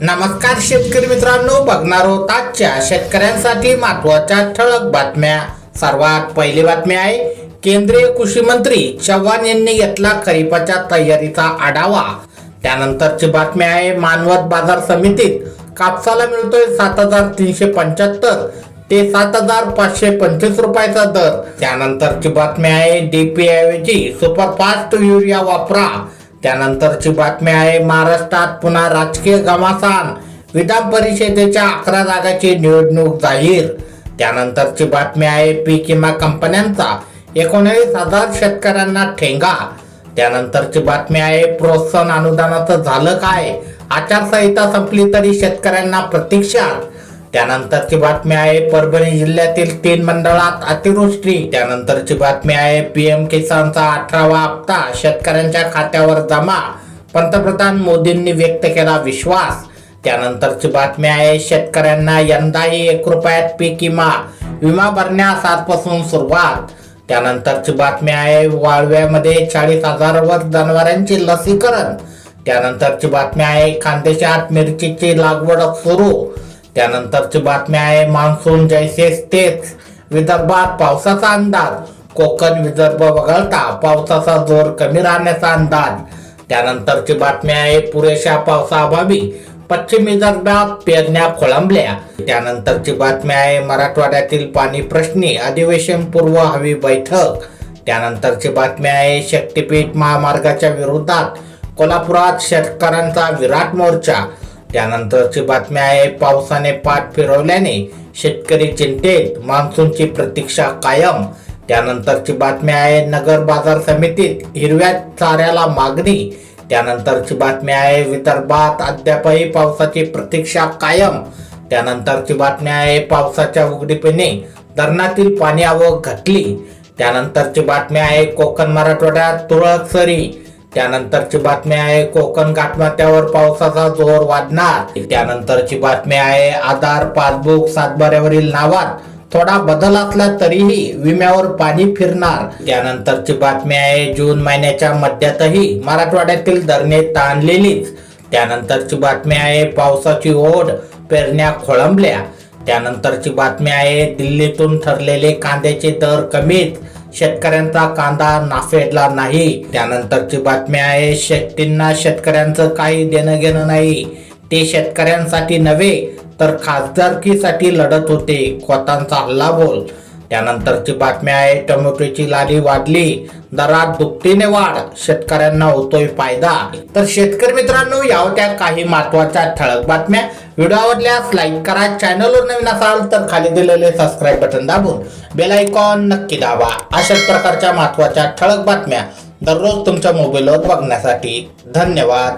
नमस्कार शेतकरी मित्रांनो बघणार होत आजच्या शेतकऱ्यांसाठी महत्त्वाच्या ठळक बातम्या. सर्वात पहिली बातमी आहे केंद्रीय कृषी मंत्री चव्हाण यांनी घेतला खरीपाच्या तयारीचा आढावा. त्यानंतरची बातमी आहे मानवत बाजार समितीत कापसाला मिळतोय सात हजार तीनशे पंच्याहत्तर ते सात हजार पाचशे पंचवीस रुपयाचा दर. त्यानंतरची बातमी आहे डीपी ऐवजी सुपरफास्ट युरिया वापरा. त्यानंतरची बातमी आहे महाराष्ट्रात पुन्हा राजकीय घमासान विधान परिषदेच्या अकरा जागाची निवडणूक जाहीर. त्यानंतरची बातमी आहे पीक विमा कंपन्यांचा एकोणीस हजार शेतकऱ्यांना ठेंगा. त्यानंतरची बातमी आहे प्रोत्साहन अनुदानाचं झालं काय? आचारसंहिता संपली तरी शेतकऱ्यांना प्रतीक्षा. त्यानंतरची बातमी आहे परभणी जिल्ह्यातील तीन मंडळात अतिवृष्टी. त्यानंतरची बातमी आहे पीएम किसानचा अठरावा हप्ता. शेतकऱ्यांच्या खात्यावर जमा. पंतप्रधान मोदींनी व्यक्त केला विश्वास. त्यानंतरची बातमी आहे शेतकऱ्यांना यंदाही एक रुपयात पीक विमा विमा भरण्यास आजपासून सुरुवात. त्यानंतरची बातमी आहे वाळव्यामध्ये चाळीस हजारवर जनावरांचे लसीकरण. त्यानंतरची बातमी आहे खानदेशात मिरचीची लागवड सुरू. त्यानंतरची बातमी आहे मान्सून जैसे तेच विदर्भात पावसाचा अंदाज. कोकण विदर्भ वगळता पावसाचा जोर कमी राहण्याचा अंदाज. त्यानंतरची बातमी आहे पुरेशा पावसाअभावी पश्चिम विदर्भात पेरण्या खोळंबल्या. त्यानंतरची बातमी आहे मराठवाड्यातील पाणी प्रश्नी अधिवेशन पूर्व हवी बैठक. त्यानंतरची बातमी आहे शक्तीपीठ महामार्गाच्या विरोधात कोल्हापुरात शेतकऱ्यांचा विराट मोर्चा. त्यानंतरची बातमी आहे पावसाने पाठ फिरवल्याने शेतकरी चिंतेत मान्सूनची प्रतीक्षा कायम. त्यानंतरची बातमी आहे नगर बाजार समितीत हिरव्या चाऱ्याला मागणी. त्यानंतरची बातमी आहे विदर्भात अद्यापही पावसाची प्रतीक्षा कायम. त्यानंतरची बातमी आहे पावसाच्या उघडीपणे धरणातील पाणी आवक घटली. त्यानंतरची बातमी आहे कोकण मराठवाड्यात तुरळक सरी. त्यानंतरची बातमी आहे कोकण घाटमाथ्यावर पावसाचा जोर वाढणार. त्यानंतरची बातमी आहे आधार पासबुक सातबाऱ्यावरील नावात थोडा बदल असला तरीही विम्यावर पाणी फिरणार. त्यानंतरची बातमी आहे जून महिन्याच्या मध्यातही मराठवाड्यातील धरणे ताणलेलीच. त्यानंतरची बातमी आहे पावसाची ओढ पेरण्या खोळंबल्या. त्यानंतरची बातमी आहे दिल्लीतून ठरलेले कांद्याचे दर कमीत शेतकऱ्यांचा कांदा नाफेडला नाही. त्यानंतरची बातमी आहे शेट्टींना शेतकऱ्यांचं काही देणं घेणं नाही. ते शेतकऱ्यांसाठी नव्हे तर खासदारकीसाठी लढत होते. खोतांचा हल्ला बोल. त्यानंतरची बातमी आहे टोमॅटोची लाली वाढली दरात दुपटीने वाढ शेतकऱ्यांना होतोय फायदा. तर शेतकरी मित्रांनो या होत्या काही महत्त्वाच्या ठळक बातम्या. व्हिडिओ आवडल्यास लाईक करा चॅनलवर नवीन असाल तर खाली दिलेले सबस्क्राईब बटन दाबून बेल आयकॉन नक्की दाबा. अशाच प्रकारच्या महत्त्वाच्या ठळक बातम्या दररोज तुमच्या मोबाईलवर बघण्यासाठी धन्यवाद.